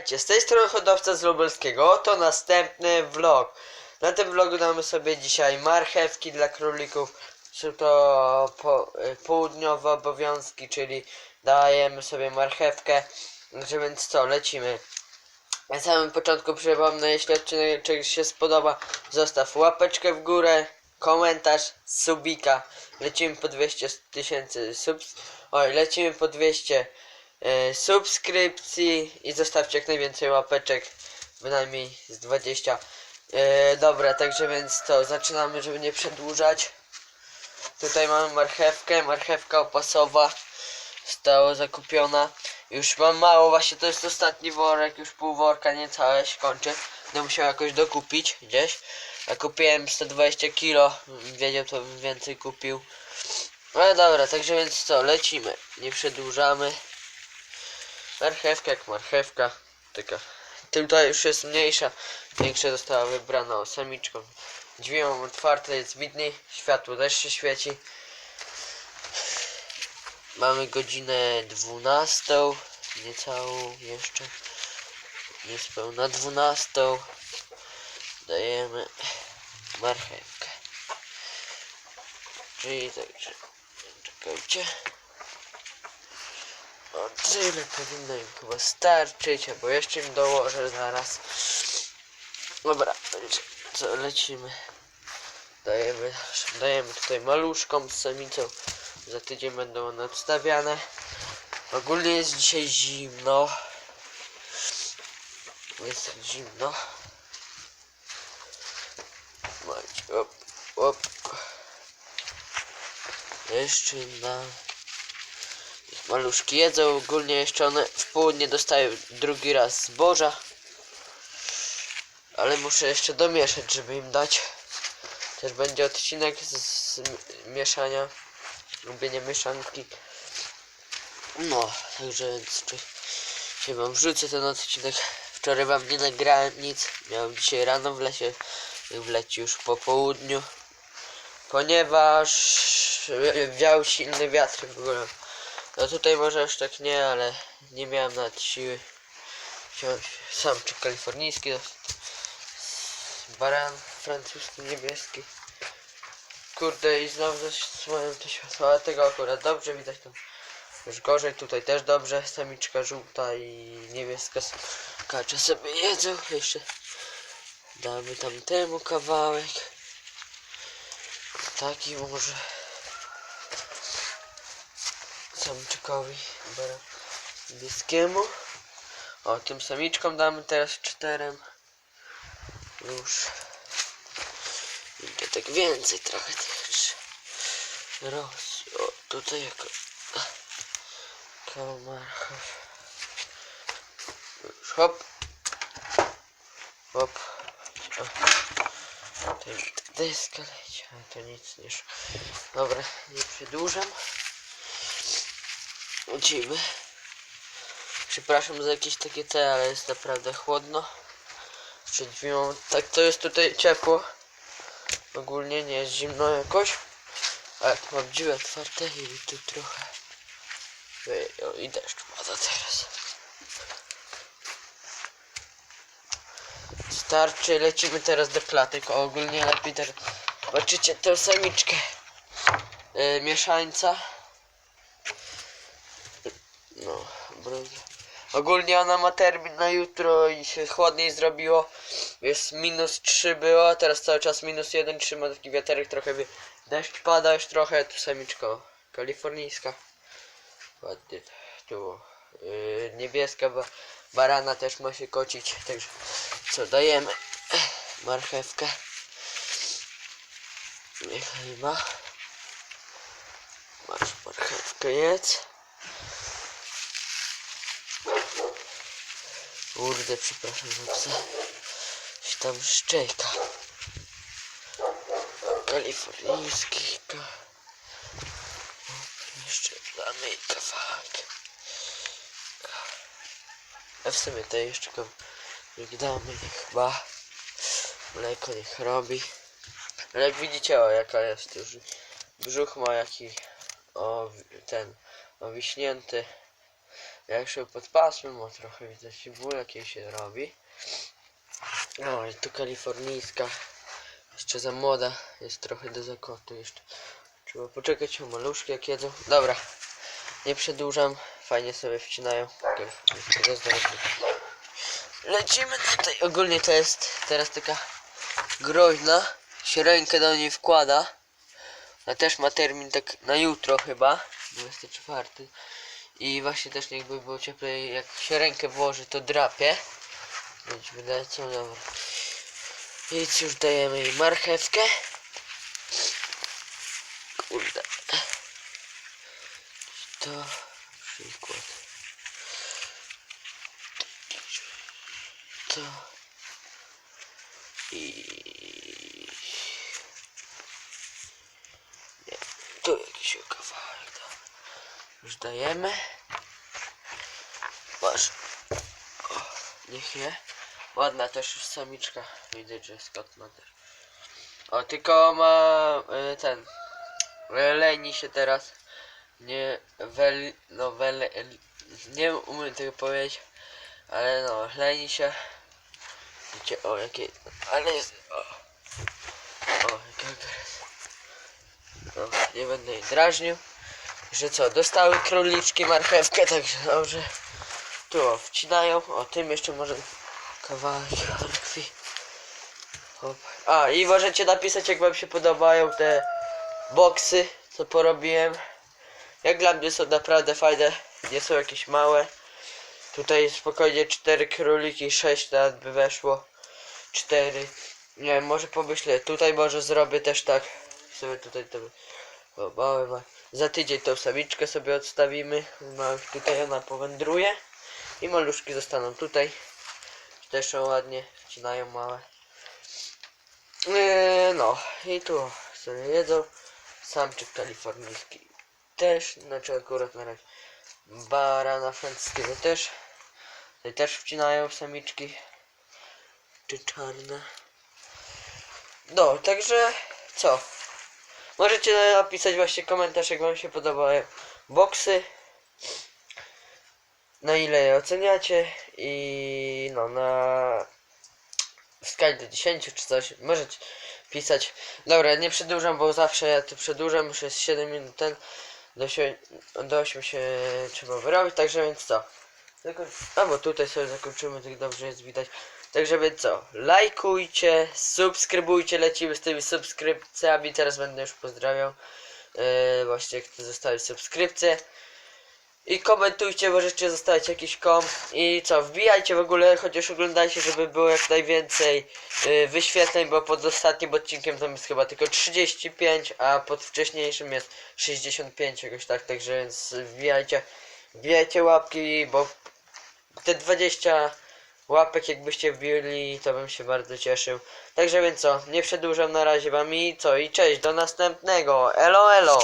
Witajcie, z tej strony hodowca z Lubelskiego. Oto następny vlog. Na tym vlogu damy sobie dzisiaj marchewki dla królików. Są to po, y, południowe obowiązki, czyli dajemy sobie marchewkę. Także więc co, lecimy. Na samym początku przypomnę, jeśli odcinek czegoś się spodoba, zostaw łapeczkę w górę, komentarz, subika. Lecimy po 200 tysięcy subs... Oj, lecimy po 200 e, subskrypcji i zostawcie jak najwięcej łapeczek, bynajmniej z 20. E, dobra, także więc to zaczynamy, żeby nie przedłużać. Tutaj mamy marchewkę, marchewka opasowa została zakupiona. Już mam mało, właśnie to jest ostatni worek, już pół worka niecałe się kończy. Będę musiał jakoś dokupić gdzieś. A kupiłem 120 kilo, wiedział to bym więcej kupił. Ale dobra, także więc co, lecimy, nie przedłużamy. Marchewka jak marchewka, taka. Tutaj już jest mniejsza, większa została wybrana samiczką. Drzwi mam otwarte, jest widniej, światło też się świeci. Mamy godzinę 12, niecałą jeszcze, niespełna 12. Dajemy marchewkę. Czyli także, czekajcie. Tyle powinno im chyba starczyć, albo jeszcze im dołożę zaraz. Dobra, co, lecimy. Dajemy, dajemy tutaj maluszkom z samicą. Za tydzień będą one odstawiane. Ogólnie jest dzisiaj zimno. Jest zimno. Macie, op, op. Jeszcze na... Maluszki jedzą. Ogólnie jeszcze one w południe dostają drugi raz zboża. Ale muszę jeszcze domieszać, żeby im dać. Też będzie odcinek z, z mi- mieszania. Robienie mieszanki. No, także dzisiaj wam wrzucę ten odcinek. Wczoraj wam nie nagrałem nic. Miałem dzisiaj rano w lesie. Wleci już po południu. Ponieważ wiał silny wiatr w ogóle. No tutaj może już tak nie, ale nie miałem nawet siły wziąć samczyk kalifornijski. Baran francuski, niebieski. Kurde i znowu zasłoniłem te światła, ale tego akurat dobrze widać tam. Już gorzej, tutaj też dobrze. Samiczka żółta i niebieska kacze sobie jedzą. Jeszcze damy tam temu kawałek. Taki może samczykowi niebieskiemu. O, tym samiczkom damy teraz czterem. Już. Będzie tak więcej trochę rzeczy. Ros. O, tutaj jako kamarchow. Już hop. Hop. O. Już deska leci, ale to nic sz- Dobra, nie przedłużam. Lecimy. Przepraszam za jakieś takie te, ale jest naprawdę chłodno. Przed chwilą, tak to jest tutaj ciepło. Ogólnie nie jest zimno jakoś. Ale tu mam drzwi otwarte i tu trochę. O, i deszcz pada teraz. Starczy, lecimy teraz do klatek. Ogólnie lepiej teraz. Zobaczycie tę samiczkę yy, mieszańca. No, brudno. Ogólnie ona ma termin na jutro i się chłodniej zrobiło. Jest minus 3 było, teraz cały czas minus 1, trzyma taki wiaterek trochę wie. Deszcz pada już trochę, tu samiczko kalifornijska. Ładnie. Tu yy, niebieska ba barana też ma się kocić, także co dajemy? Marchewkę. Niechaj ma. Masz marchewkę jedz. Kurde, przepraszam za psa. Się tam szczeka. Kalifornijski. ka- Jeszcze jej kawałek. A w sumie to jeszcze kawałek damy, niech chyba. Mleko niech robi. Ale jak widzicie, o jaka jest już. Brzuch ma jaki. O, ten. Owiśnięty. Ja już ją podpasłem, o trochę widzę cibulek jej się robi. No i tu kalifornijska. Jeszcze za młoda, jest trochę do zakotu jeszcze. Trzeba poczekać o maluszki jak jedzą. Dobra, nie przedłużam. Fajnie sobie wcinają. Lecimy tutaj. Ogólnie to jest teraz taka groźna. Się rękę do niej wkłada. A też ma termin tak na jutro chyba. 24. I właśnie też jakby było cieplej, jak się rękę włoży to drapie. Więc wydaje co dobra. Nic już dajemy jej marchewkę. Kurde. To przykład. To. I. Nie, tu jakiś kawałek. dobra. Już dajemy. Masz. O, niech je. Ładna też już samiczka. Widać, że Scott ma też. O, tylko ma y, ten. y, Leni się teraz. Nie wel. No wel. Nie umiem tego powiedzieć. Ale no, leni się. Widzicie, o jakie. Ale jest. O, o agresja. No, nie będę jej drażnił. Że co, dostały króliczki marchewkę, także dobrze. Tu wcinają. O tym jeszcze może kawałek krwi. Hop. A i możecie napisać jak wam się podobają te boksy, co porobiłem. Jak dla mnie są naprawdę fajne, nie są jakieś małe. Tutaj spokojnie cztery króliki, sześć nawet by weszło. Cztery. Nie wiem, może pomyślę, tutaj może zrobię też tak. Sobie tutaj to małe ma. Za tydzień tą samiczkę sobie odstawimy. No, tutaj ona powędruje. I maluszki zostaną tutaj. Też ładnie, wcinają małe. Eee, no i tu sobie jedzą. Samczyk kalifornijski też, znaczy akurat na razie barana francuskiego też. Tutaj też wcinają samiczki. Czy czarne. No, także co? Możecie napisać właśnie komentarz, jak wam się podobają boksy. Na ile je oceniacie i no na w skali do 10 czy coś. Możecie pisać. Dobra, nie przedłużam, bo zawsze ja tu przedłużam, już jest 7 minut ten. Do, sie, do 8 się trzeba wyrobić, także więc co? Tylko, a bo tutaj sobie zakończymy, tak dobrze jest widać. Także więc co? Lajkujcie, subskrybujcie, lecimy z tymi subskrypcjami. Teraz będę już pozdrawiał. Yy, właśnie, kto zostawił subskrypcję. I komentujcie, możecie zostawić jakiś kom. I co, wbijajcie w ogóle, chociaż oglądajcie, żeby było jak najwięcej yy, wyświetleń, bo pod ostatnim odcinkiem tam jest chyba tylko 35, a pod wcześniejszym jest 65 jakoś tak, także więc wbijajcie, wbijajcie łapki, bo te 20 łapek jakbyście wbili, to bym się bardzo cieszył. Także więc co, nie przedłużam na razie wam i co, i cześć, do następnego, elo elo!